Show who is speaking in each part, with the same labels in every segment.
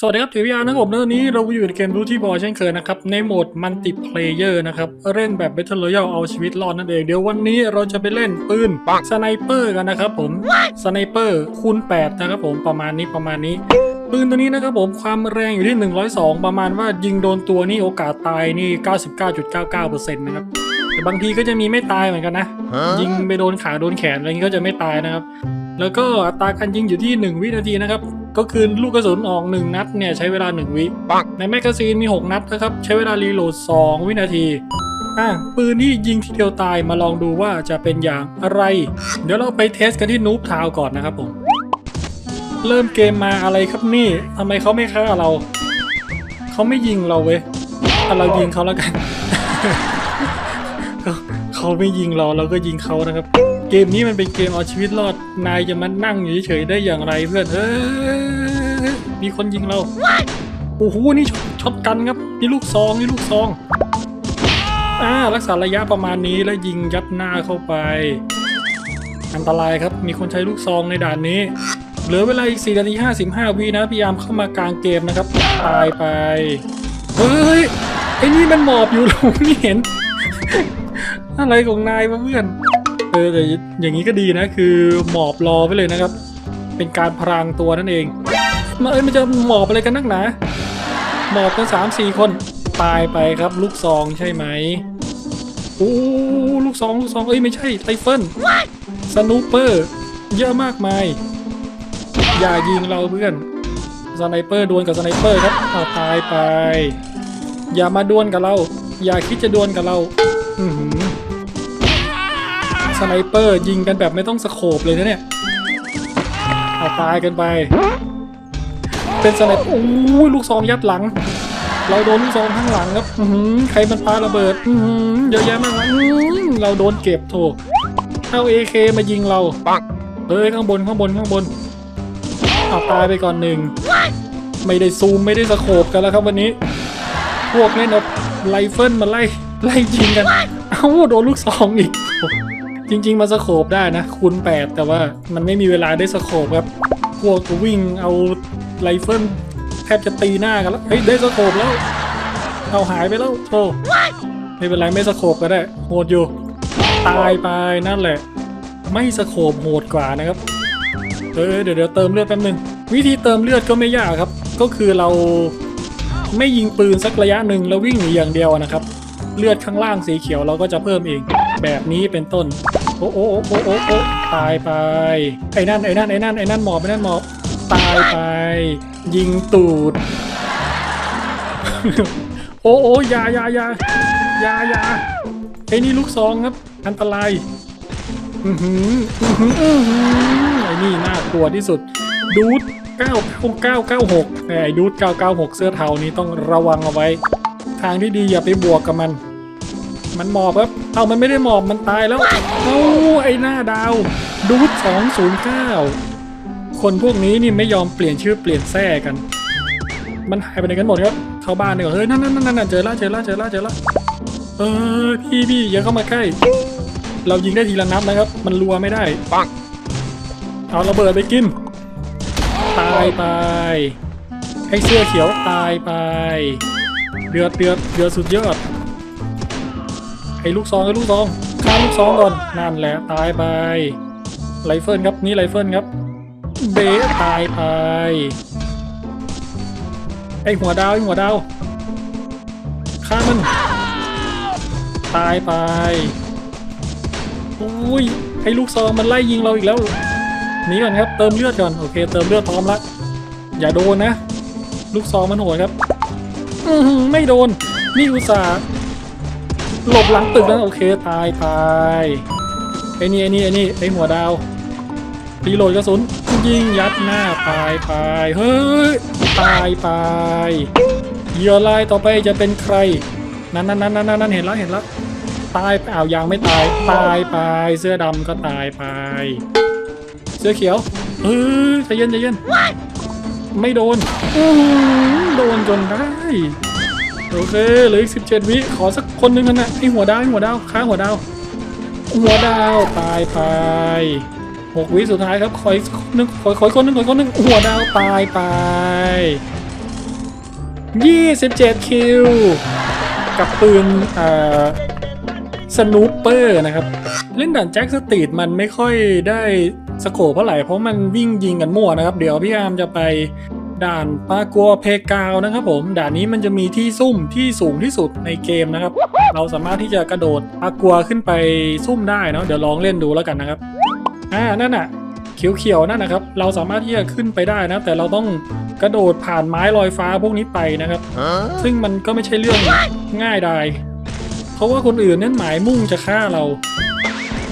Speaker 1: สวัสดีครับถือวิญญาณนะครับผมแล้วตอนนี้เราอยู่ในเกมรูที่บอยเช่นเคยนะครับ ในโหมดมัลติเพลเยอร์นะครับ เล่นแบบ Battle Royale เอาชีวิตรอดนั่นเอง เดี๋ยววันนี้เราจะไปเล่นปืนสไนเปอร์กันนะครับผมสไนเปอร์คูณ8นะครับผมประมาณนี้ประมาณนี้ ปืนตัวนี้นะครับผมความแรงอยู่ที่ 102 ประมาณว่ายิงโดนตัวนี่โอกาสตายนี่ 99.99%นะครับแต่บางทีก็จะมีไม่ตายเหมือนกันนะ ยิงไปโดนขาโดนแขนอะไรอย่างนี้ก็จะไม่ตายนะครับ แล้วก็อัตราการยิงอยู่ที่ 1 วินาทีนะครับ ก็คือลูกกระสุนออก 1 นัดเนี่ยใช้เวลา 1 วิในแมกกาซีนมี 6 นัดนะครับ ใช้เวลารีโหลด 2 วินาทีอะปืนที่ยิงทีเดียวตายมาลองดูว่าจะเป็นอย่างอะไร เดี๋ยวเราไปเทสกันที่นูบทาวก่อนนะครับผม เริ่มเกมมาอะไรครับนี่ทำไมเขาไม่ฆ่าเรา เขาไม่ยิงเราเว้ยแต่เรายิงเขาแล้วกัน เขาไม่ยิงเราเราก็ยิงเขานะครับ เกมนี้มันเป็นเกมเอาชีวิตรอด นายจะมานั่งอยู่เฉยๆได้อย่างไรเพื่อนเฮ้ยมีคนยิงเราโอ้โหนี่ช็อตช็อตกันครับนี่ลูกซองนี่ลูกซองอ่ารักษาระยะประมาณนี้แล้วยิงยัดหน้าเข้าไป อันตรายครับมีคนใช้ลูกซองในด่านนี้เหลือเวลาอีก4นาที55 วินะพยายามเข้ามากลางเกมนะครับ ตายไป เฮ้ยไอ้นี่มันหมอบอยู่หลงไม่เห็น อะไรของนายวะเพื่อนเออแต่อย่างนี้ก็ดีนะ คือหมอบรอไปเลยนะครับ เป็นการพรางตัวนั่นเองมาเอ้ยมันจะหมอบอะไรกันนักหนาหมอบกันสามสี่คนตายไปครับ ลูกซองใช่ไหมโอ้ลูกซองลูกซองเอ้ยไม่ใช่ไตเฟิลสนูเปอร์เยอะมากมาย อย่ายิงเราเพื่อนสไนเปอร์ดวลกับสไนเปอร์ครับเอาตายไป อย่ามาดวลกับเรา อย่าคิดจะดวลกับเรา อื สไนเปอร์ยิงกันแบบไม่ต้องสโคบเลยนะเนี่ยเอาตายกันไป เป็นสไนเปอร์โอ้ยลูกซองยัดหลัง เราโดนลูกซองข้างหลังครับอืใครมันปาระเบิดอืเยอะแยะมากมายเราโดนเก็บโถเอาเอเคมายิงเราปังเอ้ยข้างบนข้างบนข้างบนเอาตายไปก่อนหนึ่งไม่ได้ซูมไม่ได้สโคบกันแล้วครับวันนี้ พวกเล่นเอาไรเฟิลมาไล่ไล่ยิงกัน เอ้าโดนลูกซองอีก จริง ๆมันสโคบได้นะคูณ8 แต่ว่ามันไม่มีเวลาได้สโคบครับ พวกวิ่งเอาไรเฟิลแทบจะตีหน้ากันแล้ว เฮ้ย ได้สโคบแล้ว เอาหายไปแล้วโธ่ไม่เป็นไรไม่สโคบก็ได้ โหดอยู่ ตายไปนั่นแหละ ไม่สโคบโหดกว่านะครับ เออเดี๋ยวเดี๋ยวเติมเลือดแป๊บนึง วิธีเติมเลือดก็ไม่ยากครับ ก็คือเราไม่ยิงปืนสักระยะหนึ่งแล้ววิ่งหนีอย่างเดียวนะครับ เลือดข้างล่างสีเขียวเราก็จะเพิ่มเอง แบบนี้เป็นต้น โอ้โอ้โอ้โอ้โอ้ตายไป ไอ้นั่นไอ้นั่นไอ้นั่นไอ้นั่นหมอบไอ้นั่นหมอบตายไป ยิงตูด โอ้โอ้ยายายายายาไอ้นี่ลูกซองครับ อันตรายอือหืออือหืออื้อหือไอ้นี่น่ากลัวที่สุด ดูด99996แต่ไอ้ดูด996 เสื้อเทานี้ต้องระวังเอาไว้ ทางที่ดีอย่าไปบวกกับมัน มันหมอบครับ เอามันไม่ได้หมอบมันตายแล้ว เอาไอ้หน้าดาว ดูด209คนพวกนี้นี่ไม่ยอมเปลี่ยนชื่อเปลี่ยนแท้กัน มันหายไปไหนกันหมดครับ เข้าบ้านดีกว่าเฮ้ยนั่นนั่นนั่นนั่นเจอละเจอละเจอละเจอละเออพี่พี่อย่าเข้ามาใกล้ เรายิงได้ทีละนัดนะครับ มันรัวไม่ได้ ปังเอาระเบิดไปกิน ตายไปไอ้เสื้อเขียวตายไป เดือดเดือดเดือดสุดยอด ไอ้ลูกซองไอ้ลูกซองฆ่าลูกซองก่อนนั่นแหละตายไปไรเฟิลครับนี่ไรเฟิลครับ เบะตายไปไอ้หัวดาวไอ้หัวดาวฆ่ามันตายไปอุ้ยไอ้ลูกซองมันไล่ยิงเราอีกแล้วหนีก่อนครับเติมเลือดก่อนโอเค เติมเลือดพร้อมละอย่าโดนนะ ลูกซองมันโหดครับ อืไม่โดนนี่อุตส่าห์ หลบหลังตึกแล้วโอเคตายไปไอ้นี่ไอ้นี่ไอ้นี่ไอ้หัวดาวรีโหลดกระสุนยิงยัดหน้าตายไปเฮ้ยตายไปเหยื่อรายต่อไปจะเป็นใคร นั่นนั่นนั่นนั่นนั่นเห็นแล้วเห็นแล้วตายไปอ้าวยังไม่ตายตายไปเสื้อดำก็ตายไป เสื้อเขียวเฮ้ยใจเย็นใจเย็นไม่โดนโดนจนได้ โอเคเหลืออีกสิบเจ็ดวิขอสักคนหนึ่งนะไอหัวดาวไอหัวดาวค้างหัวดาว หัวดาวตายไปหกวิสุดท้ายครับขออีกนหนึ่งขอขออีกคนหนึ่งขอคนหนึ่งหัวดาวตายไป27คิวกับปืนเอ่อสนูปเปอร์นะครับ เล่นด่านแจ็คสตรีทมันไม่ค่อยได้สโคปเท่าไหร่เพราะมันวิ่งยิงกันมั่วนะครับ เดี๋ยวพี่อาร์มจะไป ด่านปากัวเพกาวนะครับผมด่านนี้มันจะมีที่ซุ่มที่สูงที่สุดในเกมนะครับ เราสามารถที่จะกระโดดปากัวขึ้นไปซุ่มได้เนาะเดี๋ยวลองเล่นดูแล้วกันนะครับอ่านั่นน่ะเขียวๆนั่นนะครับ เราสามารถที่จะขึ้นไปได้นะ แต่เราต้องกระโดดผ่านไม้ลอยฟ้าพวกนี้ไปนะครับ ซึ่งมันก็ไม่ใช่เรื่องง่ายได้เพราะว่าคนอื่นนั่นหมายมุ่งจะฆ่าเรา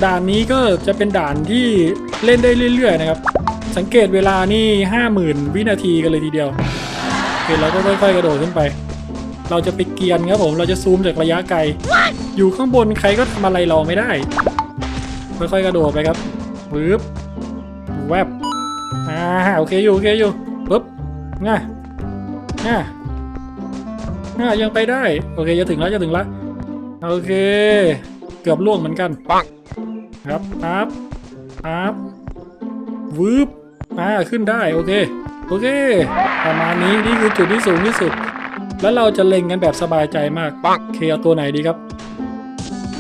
Speaker 1: ด่านนี้ก็จะเป็นด่านที่เล่นได้เรื่อยๆนะครับ สังเกตเวลานี่ห้าหมื่นวินาทีกันเลยทีเดียวโอเคเราก็ค่อยๆกระโดดขึ้นไป เราจะไปเกียนครับผมเราจะซูมจากระยะไกล อยู่ข้างบนใครก็ทำอะไรเราไม่ได้ ค่อยๆกระโดดไปครับปึ๊บแวบอ่าโอเคอยู่โอเคอยู่ปึ๊บง่าง่าง่ายังไปได้ โอเคจะถึงแล้วจะถึงแล้วโอเค เกือบล่วงเหมือนกัน
Speaker 2: ปัง
Speaker 1: ครับปั๊บปั๊บวืบ อ่าขึ้นได้โอเค โอเค ประมาณนี้นี่คือจุดที่สูงที่สุด แล้วเราจะเล็งกันแบบสบายใจมาก
Speaker 2: ปัง
Speaker 1: โอเคเอาตัวไหนดีครับ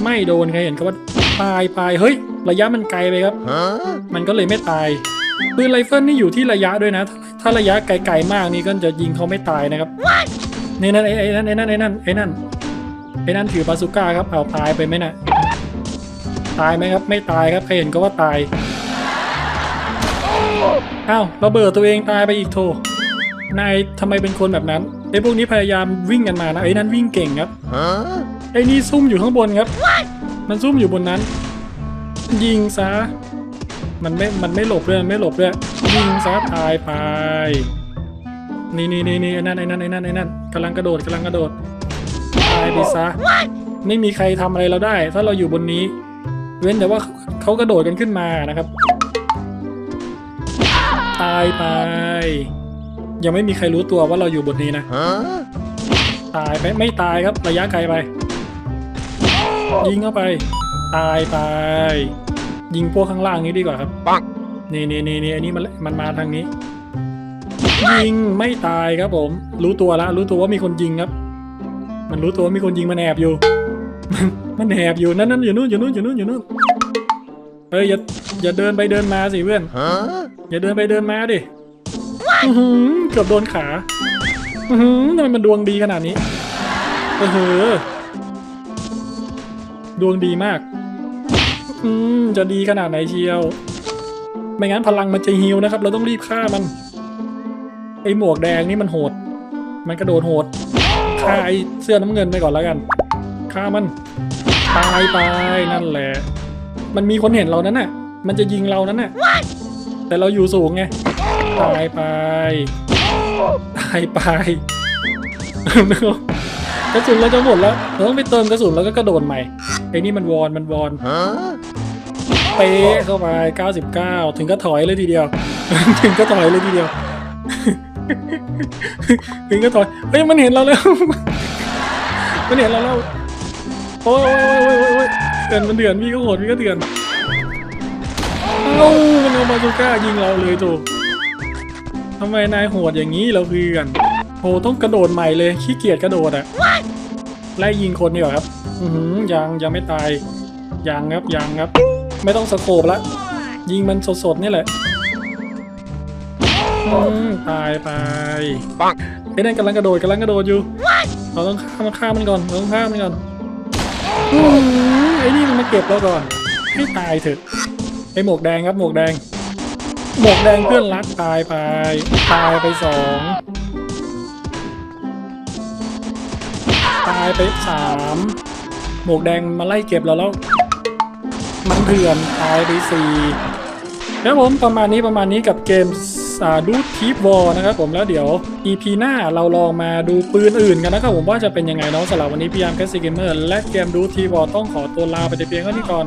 Speaker 1: ไม่โดนใครเห็นก็ว่าปลายปลายเฮ้ย ระยะมันไกลไปครับ
Speaker 2: Huh?
Speaker 1: มันก็เลยไม่ตายปืนไรเฟิลนี่อยู่ที่ระยะด้วยนะ ถ้าระยะไกลๆมากนี่ก็จะยิงเขาไม่ตายนะครับนี่นั่นไอ้ไอ้นั่นไอ้นั่นไอ้นั่นไอ้นั่นไอ้นั่นถือบาซูก้าครับเอาตายไปไหมน่ะตายไหมครับ ไม่ตายครับใครเห็นก็ว่าตาย อ้าวระเบิดตัวเองตายไปอีกโทนายทำไมเป็นคนแบบนั้นไอ้พวกนี้พยายามวิ่งกันมานะไอ้นั่นวิ่งเก่งครับไอ้นี่ซุ่มอยู่ข้างบนครับ มันซุ่มอยู่บนนั้น ยิงซะมันไม่ มันไม่หลบด้วยมันไม่หลบด้วยยิงซะตายไปนี่นี่นี่นี่ไอ้นั่นไอ้นั่นไอ้นั่นไอ้นั่นกำลังกระโดดกำลังกระโดดตายไปซะไม่มีใครทำอะไรเราได้ ถ้าเราอยู่บนนี้ เว้นแต่ว่าเขากระโดดกันขึ้นมานะครับายไป ยังไม่มีใครรู้ตัวว่าเราอยู่บนนี้นะ
Speaker 2: Huh?
Speaker 1: ตายไปไม่ตายครับระยะไกลไป ยิงเข้าไป ตายไป ยิงพวกข้างล่างนี้ดีกว่าครับ
Speaker 2: ปัง
Speaker 1: นี่นี่นี่นี่อันนี้มันมันมาทางนี้ ยิงไม่ตายครับผม รู้ตัวแล้วรู้ตัวว่ามีคนยิงครับ มันรู้ตัวว่ามีคนยิงมันแอบอยู่ มันมันแอบอยู่นั่นนั่นอยู่นู่นอยู่นู่นอยู่นู่นอยู่นู่นเฮ้ยอย่าอย่าเดินไปเดินมาสิเพื่อน
Speaker 2: Huh?
Speaker 1: อย่าเดินไปเดินมาดิอื้อหือเกือบโดนขาอื้อหือทำไมมันดวงดีขนาดนี้เออเหอดวงดีมาก อืมจะดีขนาดไหนเชียว ไม่งั้นพลังมันจะฮิวนะครับ เราต้องรีบฆ่ามัน ไอหมวกแดงนี่มันโหด มันกระโดดโหด ฆ่าไอเสื้อน้ำเงินไปก่อนแล้วกัน ฆ่ามัน ตายไปนั่นแหละ มันมีคนเห็นเรานั้นน่ะ มันจะยิงเรานั้นน่ะ แต่เราอยู่สูงไงตายไปตายไปกระสุนเราจะหมดแล้วเราต้องไปเติมกระสุนแล้วก็กระโดดใหม่ไอ้นี่มันวอนมันวอนเป๊ะเข้าไป99 ถึงก็ถอยเลยทีเดียว ถึงก็ถอยเลยทีเดียว ถึงก็ถอยเฮ้ยมันเห็นเราแล้วมันเห็นเราแล้วโอ้ยโอ้ยโอ้ยโอ้ยเดือนมันเดือนพี่ก็โหดพี่ก็เดือน เอ้ามันเอาบาซูก้ายิงเราเลยถูกทำไมนายโหดอย่างนี้เราเพื่อนโหต้องกระโดดใหม่เลยขี้เกียจกระโดดอะไล่ยิงคนดีกว่าครับอือหือยังยังไม่ตายยังครับยังครับ ไม่ต้องสโคบละยิงมันสดๆนี่แหละอืมตายไป
Speaker 2: ปัง
Speaker 1: ไอ้นั่นกำลังกระโดดกำลังกระโดดอยู่เราต้องฆ่ามันฆ่ามันก่อนเราต้องฆ่ามันก่อนอืมไอ้นี่มันมาเก็บเราก่อนให้ตายเถอะ ไอ้หมวกแดงครับหมวกแดง หมวกแดงเพื่อนรักตายไปตายไปสองตายไปสามหมวกแดงมาไล่เก็บเราแล้ว มันเถื่อนตายไปสี่แล้วผมประมาณนี้ประมาณนี้กับเกมดูทีฟวอลนะครับผมแล้วเดี๋ยว EP หน้าเราลองมาดูปืนอื่นกันนะครับผมว่าจะเป็นยังไงเนาะสำหรับวันนี้พี่ยามแคสซี่เกมเมอร์และเกมดูทีฟวอลต้องขอตัวลาไปแต่เพียงเท่านี้ก่อน